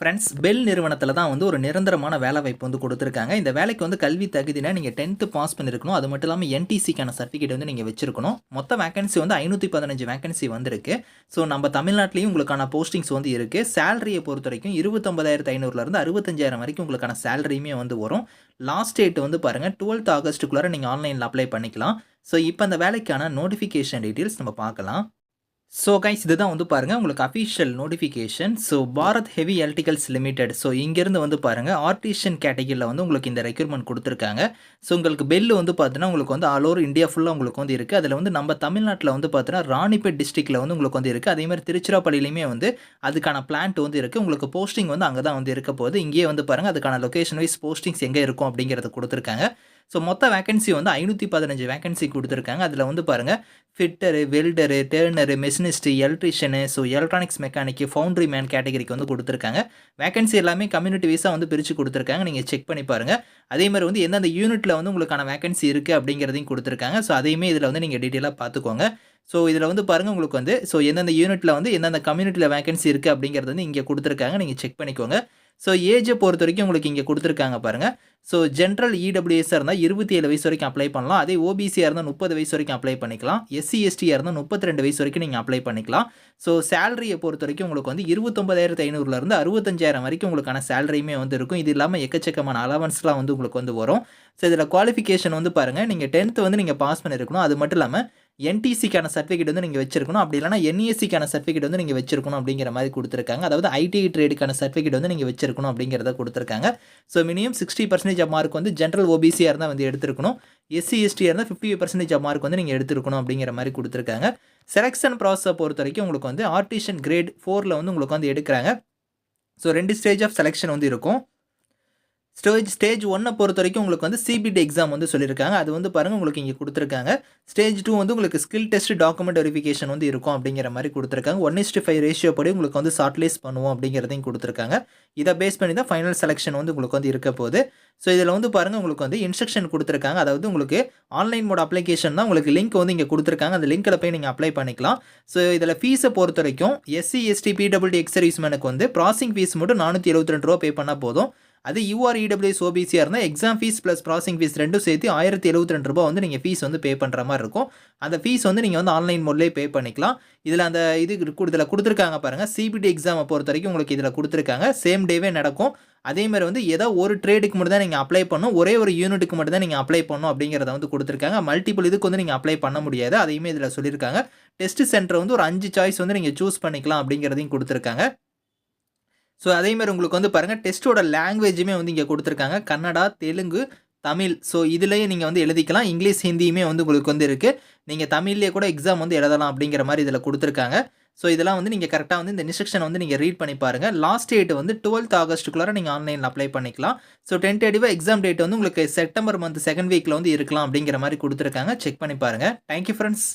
Friends bell நிறுவனத்தில் தான் வந்து ஒரு நிரந்தரமான வேலை வாய்ப்பு வந்து கொடுத்துருக்காங்க. இந்த வேலைக்கு வந்து கல்வி தகுதினா நீங்கள் டென்த்து பாஸ் பண்ணியிருக்கணும் அது மட்டும் இல்லாமல் என்டிசிக்கான சர்டிஃபிகேட் வந்து நீங்கள் வச்சிருக்கணும். மொத்த வேகன்சி வந்து ஐநூற்றி பதினஞ்சு வேகன்சி வந்திருக்கு. ஸோ நம்ம தமிழ்நாட்டிலையும் உங்களுக்கான போஸ்டிங்ஸ் வந்து இருக்குது சேலரியை பொறுத்த வரைக்கும் இருபத்தொம்பதாயிரத்து ஐநூறுலேருந்து அறுபத்தஞ்சாயிரம் வரைக்கும் உங்களுக்கான சேலரியுமே வந்து வரும். லாஸ்ட் டேட் வந்து பாருங்கள் டுவெல்த் ஆகஸ்ட்டுக்குள்ளார நீங்கள் ஆன்லைனில் அப்ளை பண்ணிக்கலாம். ஸோ இப்போ அந்த வேலைக்கான நோட்டிஃபிகேஷன் டீட்டெயில்ஸ் நம்ம பார்க்கலாம். ஸோ கைஸ் இதுதான் வந்து பாருங்கள் உங்களுக்கு official notification so Bharat heavy electricals limited so இங்கேருந்து வந்து பாருங்கள் ஆர்டிஷியன் கேட்டகிரியில் வந்து உங்களுக்கு இந்த ரெக்யூர்மெண்ட் கொடுத்துருக்காங்க. ஸோ உங்களுக்கு பெல் வந்து பார்த்தீங்கன்னா உங்களுக்கு வந்து ஆல் ஓவர் இந்தியா ஃபுல்லாக உங்களுக்கு வந்து இருக்குது அதில் வந்து நம்ம தமிழ்நாட்டில் வந்து பார்த்தீங்கன்னா ராணிப்பேட் டிஸ்ட்ரிக்டில் வந்து உங்களுக்கு வந்து இருக்குது அதேமாதிரி திருச்சிராப்பள்ளியிலையுமே வந்து அதுக்கான பிளான்ட் வந்து இருக்குது உங்களுக்கு போஸ்டிங் வந்து அங்கே தான் வந்து இருக்க போகுது. இங்கேயே வந்து பாருங்கள் அதுக்கான லொகேஷன் வைஸ் போஸ்டிங்ஸ் எங்கே இருக்கும் அப்படிங்கிறத கொடுத்துருக்காங்க. ஸோ மொத்த வேகன்சி வந்து ஐநூற்றி பதினஞ்சு வேகன்சி கொடுத்துருக்காங்க. அதில் வந்து பாருங்கள் fitter welder turner machinist electrician so electronics mechanic foundry man கேட்டகரிக்கு வந்து கொடுத்துருக்காங்க. வேகன்சி எல்லாமே கம்யூனிட்டி வைஸாக வந்து பிரித்து கொடுத்துருக்காங்க. நீங்கள் செக் பண்ணி பாருங்கள் அதே மாதிரி வந்து எந்தெந்த யூனிட்டில் வந்து உங்களுக்கான வேகன்சி இருக்குது அப்படிங்கிறதையும் கொடுத்துருக்காங்க. ஸோ அதையுமே இதில் வந்து நீங்கள் டீட்டெயிலாக பார்த்துக்கோங்க. ஸோ இதில் வந்து பாருங்கள் உங்களுக்கு வந்து ஸோ எந்தெந்த யூனிட்டில் வந்து எந்தெந்த கம்யூனிட்டியில் வேகன்சி இருக்குது அப்படிங்கிறது வந்து இங்கே கொடுத்துருக்காங்க. நீங்கள் செக் பண்ணிக்கோங்க. ஸோ ஏஜை பொறுத்த வரைக்கும் உங்களுக்கு இங்கே கொடுத்துருக்காங்க பாருங்கள் ஸோ ஜென்ரல் இடபிள்யூஎஸ்ஸாக இருந்தால் இருபத்தி ஏழு வயசு வரைக்கும் அப்ளை பண்ணலாம். அதே ஓபிசியாக இருந்தால் முப்பது வயசு வரைக்கும் அப்ளை பண்ணிக்கலாம். எஸ்சி எஸ்டியாக இருந்தால் முப்பத்தி ரெண்டு வயசு வரைக்கும் நீங்கள் அப்ளை பண்ணிக்கலாம். ஸோ சேலரியை பொறுத்த வரைக்கும் உங்களுக்கு வந்து இருபத்தொம்பதாயிரத்து ஐநூறுலேருந்து அறுபத்தஞ்சாயிரம் வரைக்கும் உங்களுக்கான சேலரியுமே வந்து இருக்கும். இது இல்லாமல் எக்கச்சக்கமான அலவன்ஸ்லாம் வந்து உங்களுக்கு வந்து வரும். ஸோ இதில் குவாலிஃபிகேஷன் வந்து பாருங்கள் நீங்கள் டென்த்து வந்து நீங்கள் பாஸ் பண்ணியிருக்கணும் அது மட்டும் இல்லாமல் என்டிசிக்கான சர்டிஃபிகேட் வந்து நீங்கள் வச்சிருக்கணும். அப்படி இல்லைனா என்இஎஸ்சிக்கான சர்டிஃபிகேட் வந்து நீங்கள் வச்சிருக்கணும் அப்படிங்கிற மாதிரி கொடுத்துருக்காங்க. அதாவது ஐடிஐ ட்ரேடுக்கான சர்டிஃபிகேட் வந்து நீங்கள் வச்சிருக்கணும் அப்படிங்கிறத கொடுத்துருக்காங்க. So minimum sixty percentage mark வந்து ஜென்ரல் ஓபிசியாக இருந்தால் வந்து எடுத்துருக்கணும். எஸ்சி எஸ்டியாக இருந்தால் ஃபிஃப்டி பர்சன்டேஜ் மார்க் வந்து நீங்கள் எடுத்துருக்கணும் அப்படிங்கிற மாதிரி கொடுத்துருக்காங்க. செலெக்ஷன் ப்ராசஸை பொறுத்த வரைக்கும் உங்களுக்கு வந்து ஆர்டிஷன் கிரேட் ஃபோரில் வந்து உங்களுக்கு வந்து எடுக்கிறாங்க. ஸோ ரெண்டு ஸ்டேஜ் ஆஃப் செலெக்ஷன் வந்து இருக்கும். ஸ்டேஜ் ஸ்டேஜ் ஒன்னை பொறுத்த வரைக்கும் உங்களுக்கு வந்து சிபிடி எக்ஸாம் வந்து சொல்லியிருக்காங்க அது வந்து பாருங்கள் உங்களுக்கு இங்கே கொடுத்துருக்காங்க. ஸ்டேஜ் டூ வந்து உங்களுக்கு ஸ்கில் டெஸ்ட் டாக்குமெண்ட் வெரிஃபிகேஷன் வந்து இருக்கும் அப்படிங்கிற மாதிரி கொடுத்துருக்காங்க. ஒன் இஸ்ட் ஃபைவ் ரேஷியோ படி உங்களுக்கு வந்து ஷார்ட்லிஸ்ட் பண்ணுவோம் அப்படிங்கிறதையும் கொடுத்துருக்காங்க. இதை பேஸ் பண்ணி தான் ஃபைனல் செலெக்ஷன் வந்து உங்களுக்கு வந்து இருக்க போகுது. ஸோ இதில் வந்து பாருங்கள் உங்களுக்கு வந்து இன்ஸ்ட்ரக்ஷன் கொடுத்துருக்காங்க. அதாவது உங்களுக்கு ஆன்லைன் மோட் அப்ளிகேஷன் தான் உங்களுக்கு லிங்க் வந்து இங்கே கொடுத்துருக்காங்க. அந்த லிங்க்கில் போய் நீங்கள் அப்ளை பண்ணிக்கலாம். ஸோ இதில் ஃபீஸை பொறுத்த வரைக்கும் எஸ்சி எஸ்டி பிடபிள்யூடி எக்ஸ் சர்வீஸ்மேனுக்கு வந்து ப்ராசிங் ஃபீஸ் மட்டும் நானூற்றி எழுபத்தி ரெண்டு ரூபா பே பண்ணால் போதும். அது யூஆர் இடபிள்யூஎஸ் ஓபிசியாக இருந்தால் exam fees plus processing fees ரெண்டும் சேர்த்து ஆயிரத்தி எழுபத்தி ரெண்டு ரூபா வந்து நீங்கள் ஃபீஸ் வந்து பே பண்ணுற மாதிரி இருக்கும். அந்த ஃபீஸ் வந்து நீங்கள் வந்து ஆன்லைன் மோட்லேயே பே பண்ணிக்கலாம். இதில் அந்த இது இதில் கொடுத்துருக்காங்க பாருங்கள் சிபிடி எக்ஸாமை பொறுத்த வரைக்கும் உங்களுக்கு இதில் கொடுத்துருக்காங்க. சேம் டேவே நடக்கும். அதேமாதிரி வந்து ஏதோ ஒரு ட்ரேடுக்கு மட்டும் தான் நீங்கள் அப்ளை பண்ணணும். ஒரே ஒரு யூனிட்டுக்கு மட்டும் தான் நீங்கள் அப்ளை பண்ணணும் அப்படிங்கிறத வந்து கொடுத்துருக்காங்க. மல்டிபிள் இதுக்கு வந்து நீங்கள் அப்ளை பண்ண முடியாது. அதையுமே இதில் சொல்லியிருக்காங்க. டெஸ்ட் சென்டர் வந்து ஒரு அஞ்சு சாய்ஸ் வந்து நீங்கள் சூஸ் பண்ணிக்கலாம் அப்படிங்கிறதையும் கொடுத்துருக்காங்க. ஸோ அதேமாதிரி உங்களுக்கு வந்து பாருங்கள் டெஸ்ட்டோட லாங்குவேஜுமே வந்து இங்கே கொடுத்துருக்காங்க. கன்னடா தெலுங்கு தமிழ். ஸோ இதுலேயே நீங்கள் வந்து எழுதிக்கலாம். இங்கிலீஷ் ஹிந்தியுமே வந்து உங்களுக்கு வந்து இருக்குது நீங்கள் தமிழ்லேயே கூட எக்ஸாம் வந்து எழுதலாம் அப்படிங்கிற மாதிரி இதில் கொடுத்துருக்காங்க. ஸோ இதெல்லாம் வந்து நீங்கள் கரெக்டாக வந்து இந்த இன்ஸ்ட்ரக்ஷன் வந்து நீங்கள் ரீட் பண்ணி பாருங்கள் லாஸ்ட் டேட் வந்து டுவெல்த் ஆகஸ்ட்டுக்குள்ளார நீங்கள் ஆன்லைனில் அப்ளை பண்ணிக்கலாம். ஸோ டென்டேட்டிவாக எக்ஸாம் டேட் வந்து உங்களுக்கு செப்டம்பர் மந்த் செகண்ட் வீக்கில் வந்து இருக்கலாம் அப்படிங்கிற மாதிரி கொடுத்துருக்காங்க. செக் பண்ணி பாருங்கள் தேங்க்யூ ஃப்ரெண்ட்ஸ்